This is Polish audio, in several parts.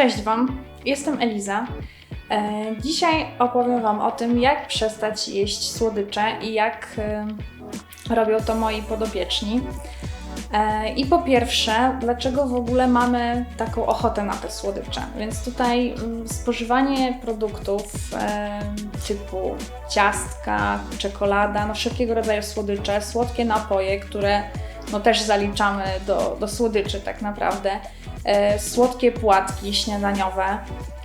Cześć Wam, jestem Eliza. E, Dzisiaj opowiem Wam o tym, jak przestać jeść słodycze i jak e, robią to moi podopieczni. E, I po pierwsze, dlaczego w ogóle mamy taką ochotę na te słodycze? Więc tutaj mm, spożywanie produktów typu ciastka, czekolada, no wszelkiego rodzaju słodycze, słodkie napoje, które no też zaliczamy do, do słodyczy tak naprawdę, słodkie płatki śniadaniowe,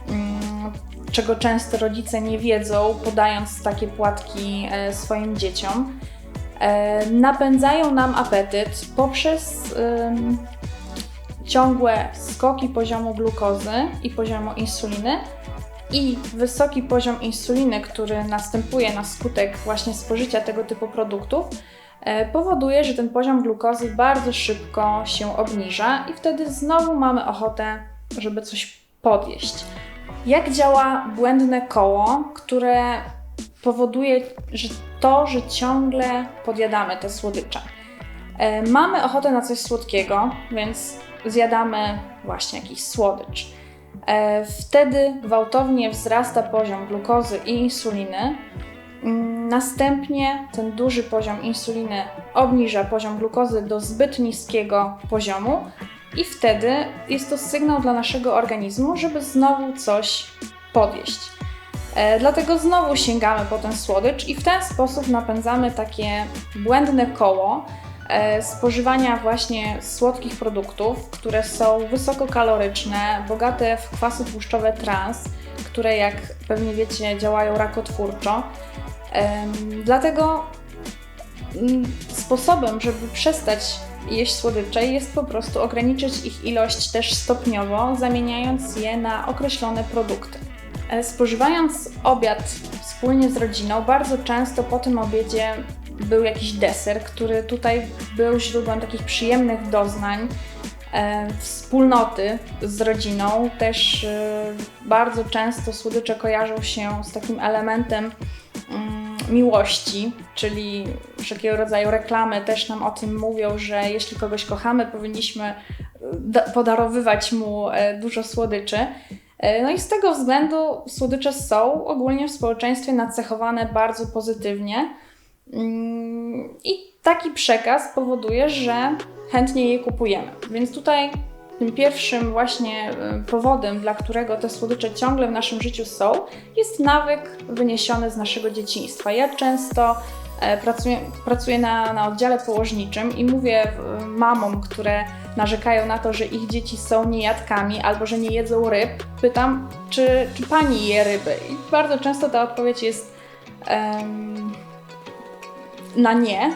mm, czego często rodzice nie wiedzą, podając takie płatki e, swoim dzieciom e, napędzają nam apetyt poprzez ciągłe skoki poziomu glukozy i poziomu insuliny i wysoki poziom insuliny, który następuje na skutek właśnie spożycia tego typu produktów, e, powoduje, że ten poziom glukozy bardzo szybko się obniża i wtedy znowu mamy ochotę, żeby coś podjeść. Jak działa błędne koło, które powoduje, że to, że ciągle podjadamy te słodycze. E, mamy ochotę na coś słodkiego, więc zjadamy właśnie jakiś słodycz. E, wtedy gwałtownie wzrasta poziom glukozy i insuliny. Następnie ten duży poziom insuliny obniża poziom glukozy do zbyt niskiego poziomu, i wtedy jest to sygnał dla naszego organizmu, żeby znowu coś podjeść. E, Dlatego znowu sięgamy po ten słodycz i w ten sposób napędzamy takie błędne koło e, spożywania właśnie słodkich produktów, które są wysokokaloryczne, bogate w kwasy tłuszczowe trans, które jak pewnie wiecie działają rakotwórczo. Dlatego mm, sposobem, żeby przestać jeść słodycze jest po prostu ograniczyć ich ilość też stopniowo, zamieniając je na określone produkty. E, Spożywając obiad wspólnie z rodziną, bardzo często po tym obiedzie był jakiś deser, który tutaj był źródłem takich przyjemnych doznań, e, wspólnoty z rodziną. Też e, bardzo często słodycze kojarzą się z takim elementem mm, miłości, czyli wszelkiego rodzaju reklamy też nam o tym mówią, że jeśli kogoś kochamy, powinniśmy e, da- podarowywać mu e, dużo słodyczy. E, No i z tego względu słodycze są ogólnie w społeczeństwie nacechowane bardzo pozytywnie. Mm, I taki przekaz powoduje, że chętnie je kupujemy. Więc tutaj tym pierwszym właśnie e, powodem, dla którego te słodycze ciągle w naszym życiu są, jest nawyk wyniesiony z naszego dzieciństwa. Ja często e, pracuję, pracuję na, na oddziale położniczym i mówię e, mamom, które narzekają na to, że ich dzieci są niejadkami albo że nie jedzą ryb, pytam, czy, czy pani je ryby? I bardzo często ta odpowiedź jest em, na nie.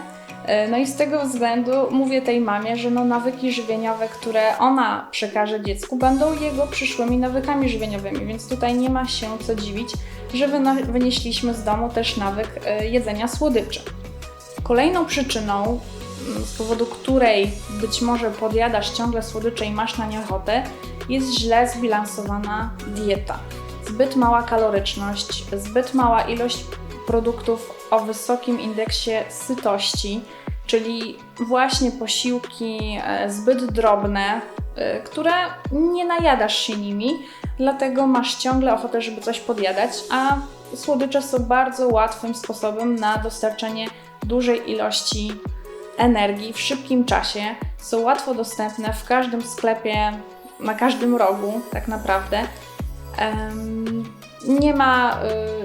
E, No i z tego względu mówię tej mamie, że no nawyki żywieniowe, które ona przekaże dziecku, będą jego przyszłymi nawykami żywieniowymi, więc tutaj nie ma się co dziwić, że wynieśliśmy z domu też nawyk e, jedzenia słodyczy. Kolejną przyczyną, mm, z powodu której być może podjadasz ciągle słodycze i masz na nie ochotę, jest źle zbilansowana dieta. Zbyt mała kaloryczność, zbyt mała ilość produktów o wysokim indeksie sytości, czyli właśnie posiłki e, zbyt drobne, e, które nie najadasz się nimi, dlatego masz ciągle ochotę, żeby coś podjadać, a słodycze są bardzo łatwym sposobem na dostarczenie dużej ilości energii w szybkim czasie. Są łatwo dostępne w każdym sklepie, na każdym rogu, tak naprawdę. Em, nie ma,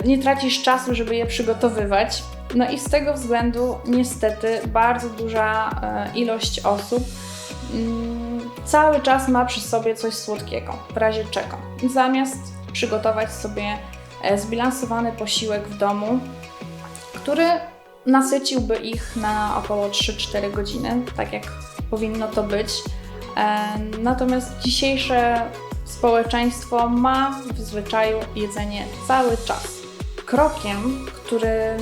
y, nie tracisz czasu, żeby je przygotowywać. No i z tego względu niestety bardzo duża e, ilość osób mm, cały czas ma przy sobie coś słodkiego, w razie czego. Zamiast przygotować sobie e, zbilansowany posiłek w domu, który nasyciłby ich na około 3-4 godziny, tak jak powinno to być. E, Natomiast dzisiejsze społeczeństwo ma w zwyczaju jedzenie cały czas. Krokiem, który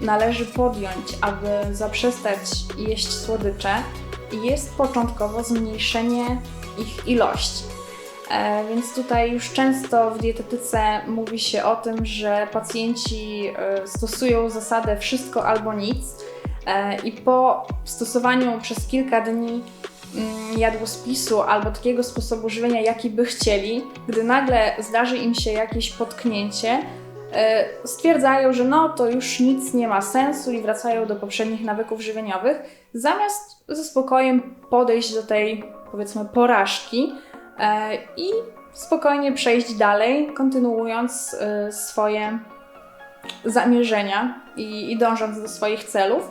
należy podjąć, aby zaprzestać jeść słodycze, jest początkowo zmniejszenie ich ilości. E, Więc tutaj już często w dietetyce mówi się o tym, że pacjenci e, stosują zasadę wszystko albo nic e, i po stosowaniu przez kilka dni jadłospisu albo takiego sposobu żywienia, jaki by chcieli, gdy nagle zdarzy im się jakieś potknięcie, e, stwierdzają, że no to już nic nie ma sensu i wracają do poprzednich nawyków żywieniowych, zamiast ze spokojem podejść do tej powiedzmy porażki e, i spokojnie przejść dalej, kontynuując e, swoje zamierzenia i, dążąc do swoich celów.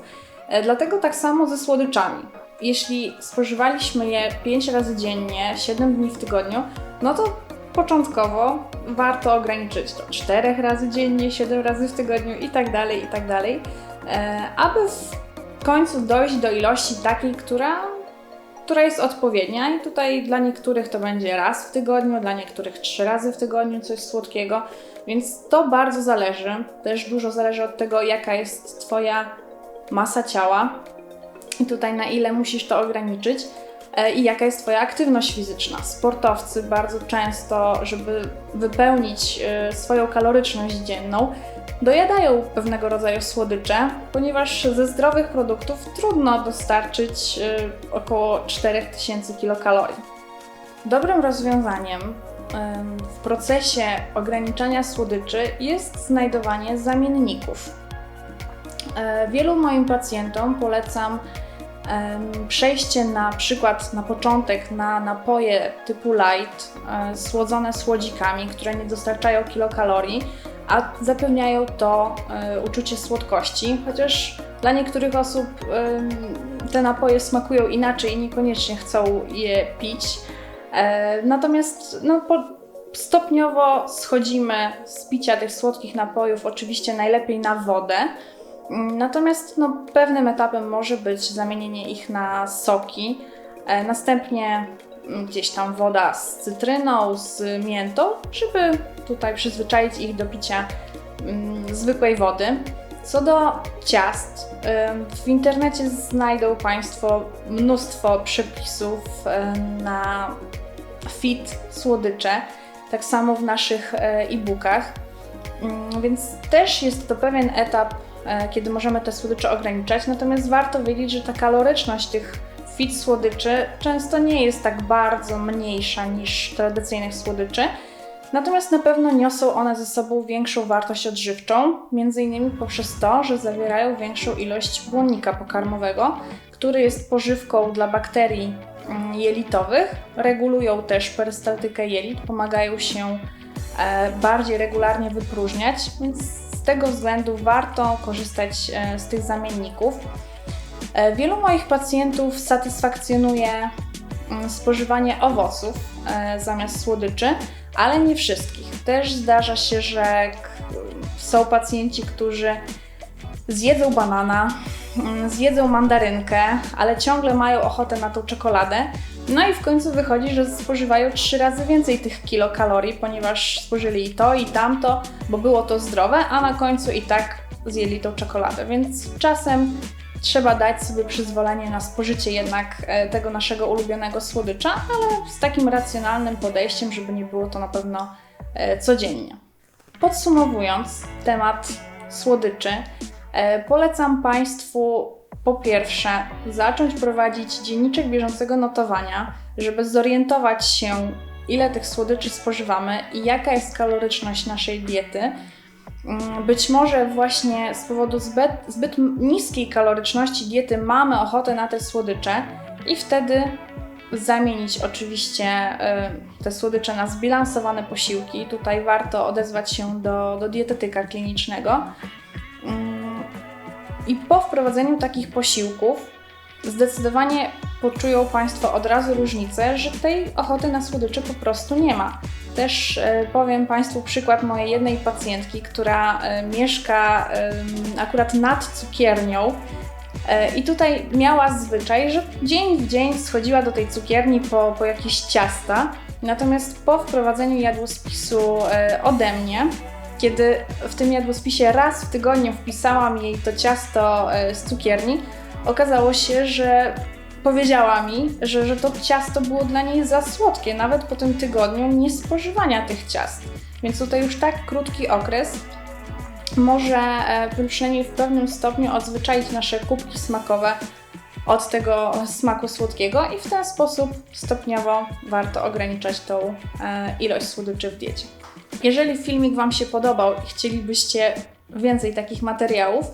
Dlatego tak samo ze słodyczami. Jeśli spożywaliśmy je 5 razy dziennie, 7 dni w tygodniu, no to początkowo warto ograniczyć do 4 razy dziennie, 7 razy w tygodniu i tak dalej, i tak dalej, e, aby w końcu dojść do ilości takiej, która, która jest odpowiednia. I tutaj dla niektórych to będzie raz w tygodniu, dla niektórych 3 razy w tygodniu coś słodkiego, więc to bardzo zależy. Też dużo zależy od tego, jaka jest Twoja masa ciała i tutaj na ile musisz to ograniczyć e, i jaka jest Twoja aktywność fizyczna. Sportowcy bardzo często, żeby wypełnić e, swoją kaloryczność dzienną, dojadają pewnego rodzaju słodycze, ponieważ ze zdrowych produktów trudno dostarczyć e, około 4000 kilokalorii. Dobrym rozwiązaniem em, w procesie ograniczania słodyczy jest znajdowanie zamienników. Wielu moim pacjentom polecam przejście na przykład na początek na napoje typu light, e, słodzone słodzikami, które nie dostarczają kilokalorii, a zapewniają to e, uczucie słodkości, chociaż dla niektórych osób te napoje smakują inaczej i niekoniecznie chcą je pić. E, Natomiast no, stopniowo schodzimy z picia tych słodkich napojów, oczywiście najlepiej na wodę. Natomiast no, pewnym etapem może być zamienienie ich na soki. E, Następnie gdzieś tam woda z cytryną, z miętą, żeby tutaj przyzwyczaić ich do picia mm, zwykłej wody. Co do ciast, w internecie znajdą Państwo mnóstwo przepisów na fit słodycze, tak samo w naszych e, e-bookach. Mm, Więc też jest to pewien etap, kiedy możemy te słodycze ograniczać, natomiast warto wiedzieć, że ta kaloryczność tych fit słodyczy często nie jest tak bardzo mniejsza niż tradycyjnych słodyczy. Natomiast na pewno niosą one ze sobą większą wartość odżywczą, innymi poprzez to, że zawierają większą ilość błonnika pokarmowego, który jest pożywką dla bakterii mm, jelitowych, regulują też perystaltykę jelit, pomagają się e, bardziej regularnie wypróżniać, więc tego względu warto korzystać e, z tych zamienników. E, Wielu moich pacjentów satysfakcjonuje mm, spożywanie owoców e, zamiast słodyczy, ale nie wszystkich. Też zdarza się, że są pacjenci, którzy zjedzą banana, mm, zjedzą mandarynkę, ale ciągle mają ochotę na tą czekoladę. No i w końcu wychodzi, że spożywają trzy razy więcej tych kilokalorii, ponieważ spożyli i to, i tamto, bo było to zdrowe, a na końcu i tak zjedli tą czekoladę. Więc czasem trzeba dać sobie przyzwolenie na spożycie jednak e, tego naszego ulubionego słodycza, ale z takim racjonalnym podejściem, żeby nie było to na pewno e, codziennie. Podsumowując temat słodyczy, e, polecam Państwu po pierwsze zacząć prowadzić dzienniczek bieżącego notowania, żeby zorientować się, ile tych słodyczy spożywamy i jaka jest kaloryczność naszej diety. Mm, Być może właśnie z powodu zbyt, zbyt niskiej kaloryczności diety mamy ochotę na te słodycze i wtedy zamienić oczywiście y, te słodycze na zbilansowane posiłki. Tutaj warto odezwać się do, do dietetyka klinicznego. I po wprowadzeniu takich posiłków zdecydowanie poczują Państwo od razu różnicę, że tej ochoty na słodycze po prostu nie ma. Też e, powiem Państwu przykład mojej jednej pacjentki, która e, mieszka akurat nad cukiernią. E, I tutaj miała zwyczaj, że dzień w dzień schodziła do tej cukierni po, po jakieś ciasta. Natomiast po wprowadzeniu jadłospisu ode mnie, kiedy w tym jadłospisie raz w tygodniu wpisałam jej to ciasto e, z cukierni, okazało się, że powiedziała mi, że, że to ciasto było dla niej za słodkie, nawet po tym tygodniu niespożywania tych ciast. Więc tutaj już tak krótki okres może e, przynajmniej w pewnym stopniu odzwyczaić nasze kubki smakowe od tego smaku słodkiego i w ten sposób stopniowo warto ograniczać tą e, ilość słodyczy w diecie. Jeżeli filmik Wam się podobał i chcielibyście więcej takich materiałów,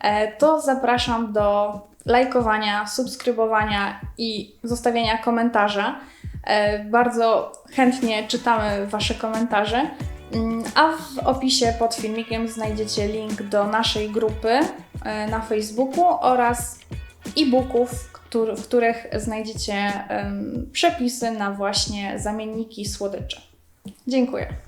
e, to zapraszam do lajkowania, subskrybowania i zostawiania komentarza. E, Bardzo chętnie czytamy Wasze komentarze. Mm, A w opisie pod filmikiem znajdziecie link do naszej grupy e, na Facebooku oraz e-booków, w których znajdziecie przepisy na właśnie zamienniki słodyczy. Dziękuję.